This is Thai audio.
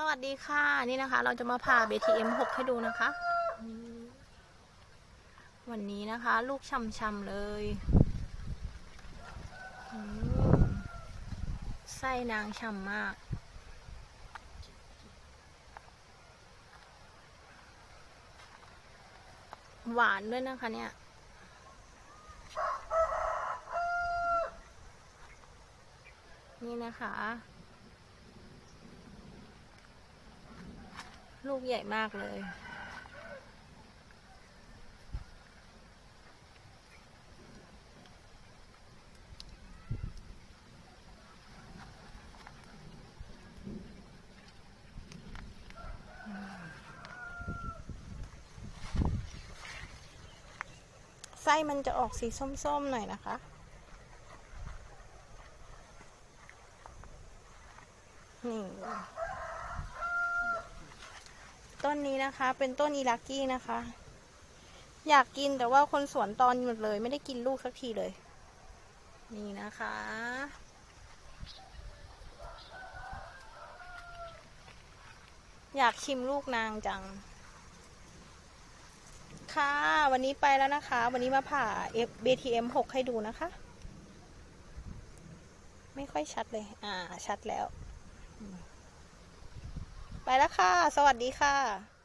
สวัสดีค่ะ นี่นะคะ เราจะมาผ่า BTM 6 ให้ดูนะคะ วันนี้นะคะ ลูกช่ำๆเลยไส้นางช่ำมาก หวานด้วยนะคะเนี่ยนี่นะคะ ลูกใหญ่มากเลย ไส้มันจะออกสีส้ม ๆ หน่อยนะคะนี่ ต้นนี้นะคะ เป็นต้นอีลักกี้นะคะ อยากกินแต่ว่าคนสวนตอนหมดเลย ไม่ได้กินลูกสักทีเลย นี่นะคะ อยากชิมลูกนางจัง ค่ะ วันนี้ไปแล้วนะคะ วันนี้มาผ่า F BTM 6 ให้ดูนะคะ ไม่ค่อยชัดเลย อ่า ชัดแล้ว ไปแล้วค่ะ สวัสดีค่ะ